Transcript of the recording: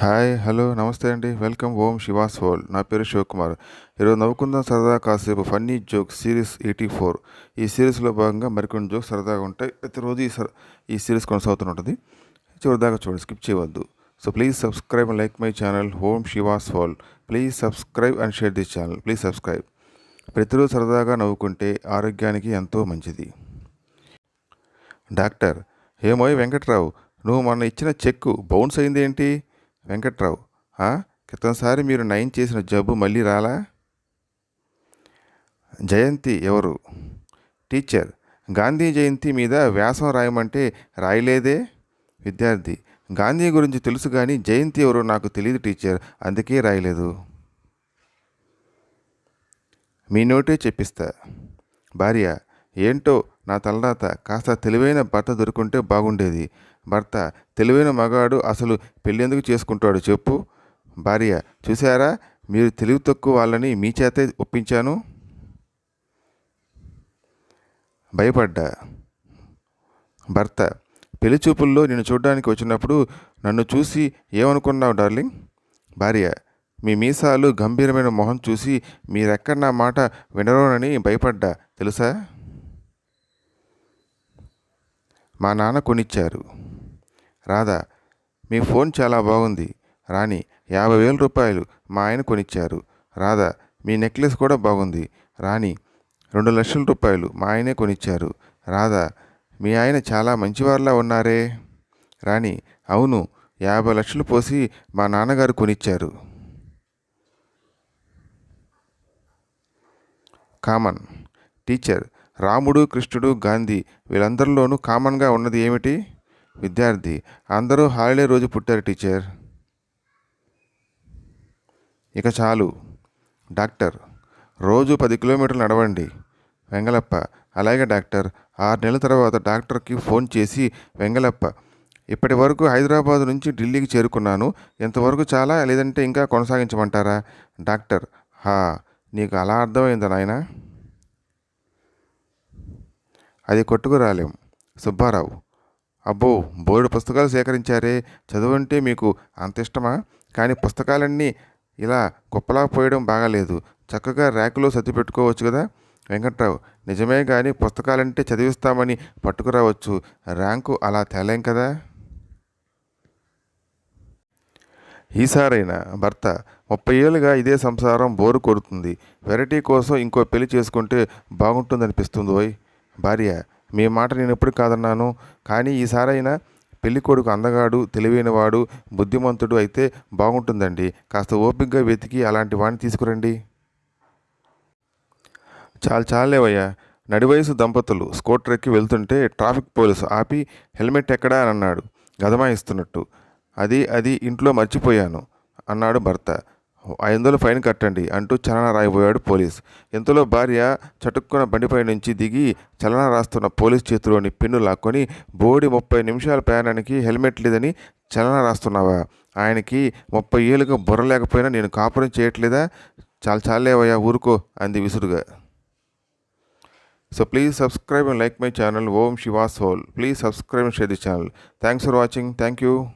Hi hello నమస్తే అండి. Welcome ఓం Shivas world నా పేరు శివకుమార్. ఈరోజు నవ్వుకుందాం సరదా కాసేపు funny joke series eighty four. ఈ సిరీస్లో భాగంగా మరికొన్ని జోక్స్ సరదాగా ఉంటాయి. ప్రతిరోజు ఈ సర ఈ సిరీస్ కొనసాగుతూ ఉంటుంది. చివరిదాకా చూడండి స్కిప్ చేయవద్దు. So please subscribe and like my channel Om Shivas world please subscribe and share this channel. Please subscribe. ప్రతిరోజు సరదాగా నవ్వుకుంటే ఆరోగ్యానికి ఎంతో మంచిది. డాక్టర్ ఏమోయ్ వెంకట్రావు నువ్వు మొన్న ఇచ్చిన చెక్కు బౌన్స్ అయింది ఏంటి వెంకట్రావు క్రితంసారి మీరు నయం చేసిన జబ్బు మళ్ళీ రాలా? జయంతి ఎవరు? టీచర్. గాంధీ జయంతి మీద వ్యాసం రాయమంటే రాయలేదే? విద్యార్థి. గాంధీ గురించి తెలుసు కానీ జయంతి ఎవరో నాకు తెలియదు టీచర్. అందుకే రాయలేదు. మీ నోటే చెప్పిస్తా. భార్య. ఏంటో నా తలరాత కాస్త తెలివైన భర్త దొరుకుంటే బాగుండేది. భర్త తెలివైన మగాడు అసలు పెళ్ళెందుకు చేసుకుంటాడు చెప్పు. భార్య చూసారా మీరు తెలివి తక్కువ వాళ్ళని మీ చేతే ఒప్పించాను. భయపడ్డా. భర్త పెళ్ళి చూపుల్లో నిన్ను చూడడానికి వచ్చినప్పుడు నన్ను చూసి ఏమనుకున్నావు డార్లింగ్? భార్య మీ మీసాలు గంభీరమైన మొహం చూసి మీరెక్కడ నా మాట వినరోనని భయపడ్డా తెలుసా? మా నాన్న కొనిచ్చారు. రాధా మీ ఫోన్ చాలా బాగుంది. రాణి యాభై వేల రూపాయలు మా ఆయన కొనిచ్చారు. రాధా మీ నెక్లెస్ కూడా బాగుంది. రాణి రెండు లక్షల రూపాయలు మా ఆయనే కొనిచ్చారు. రాధా మీ ఆయన చాలా మంచివారిలా ఉన్నారే? రాణి అవును యాభై లక్షలు పోసి మా నాన్నగారు కొనిచ్చారు. కామన్ టీచర్ రాముడు కృష్ణుడు గాంధీ వీళ్ళందరిలోనూ కామన్గా ఉన్నది ఏమిటి? విద్యార్థి అందరూ హాలిడే రోజు పుట్టారు టీచర్. ఇక చాలు. డాక్టర్ రోజు పది కిలోమీటర్లు నడవండి. వెంగళప్ప అలాగే డాక్టర్. ఆరు నెలల తర్వాత డాక్టర్కి ఫోన్ చేసి వెంగళప్ప ఇప్పటి వరకు హైదరాబాద్ నుంచి ఢిల్లీకి చేరుకున్నాను. ఎంతవరకు చాలా లేదంటే ఇంకా కొనసాగించమంటారా? డాక్టర్ హా నీకు అలా అర్థమైందా నాయనా? అది కొట్టుకు రాలేం సుబ్బారావు అబ్బో బోర్డు పుస్తకాలు సేకరించారే. చదువంటే మీకు అంత ఇష్టమా? కానీ పుస్తకాలన్నీ ఇలా కుప్పలా పోయడం బాగాలేదు. చక్కగా ర్యాకులో సర్ది పెట్టుకోవచ్చు కదా? వెంకట్రావు నిజమే కానీ పుస్తకాలంటే చదివిస్తామని పట్టుకురావచ్చు. ర్యాంకు అలా తేలేం కదా? ఈసారైనా భర్త ముప్పై ఏళ్ళుగా ఇదే సంసారం బోరు కొడుతుంది. వెరైటీ కోసం ఇంకో పెళ్ళి చేసుకుంటే బాగుంటుందనిపిస్తుంది ఓయ్ భార్య మీ మాట నేను ఎప్పుడు కాదన్నాను. కానీ ఈసారైనా పెళ్ళి కొడుకు అందగాడు తెలివైనవాడు బుద్ధిమంతుడు అయితే బాగుంటుందండి. కాస్త ఓపికగా వెతికి అలాంటి వాడిని తీసుకురండి. చాలు చాలేవయ్యా నడివయసు దంపతులు స్కూటర్ ఎక్కి వెళ్తుంటే ట్రాఫిక్ పోలీసు ఆపి హెల్మెట్ ఎక్కడా అని అన్నాడు. గదమాయిస్తున్నట్టు. అది అది ఇంట్లో మర్చిపోయాను అన్నాడు భర్త. ఐదు వందలు ఫైన్ కట్టండి అంటూ చలన రాయిపోయాడు పోలీస్. ఇంతలో భార్య చటుక్కున బండిపై నుంచి దిగి చలన రాస్తున్న పోలీస్ చేతిలోని పిన్ను లాక్కొని బోడి ముప్పై నిమిషాల ప్రయాణానికి హెల్మెట్ లేదని చలన రాస్తున్నావా? ఆయనకి ముప్పై ఏళ్ళుగా బుర్ర లేకపోయినా నేను కాపురం చేయట్లేదా? చాలా చాలేవయ్యా ఊరుకో అంది విసురుగా. So please subscribe and like my channel. Om Shivas whole please subscribe and share the channel. Thanks for watching. Thank you.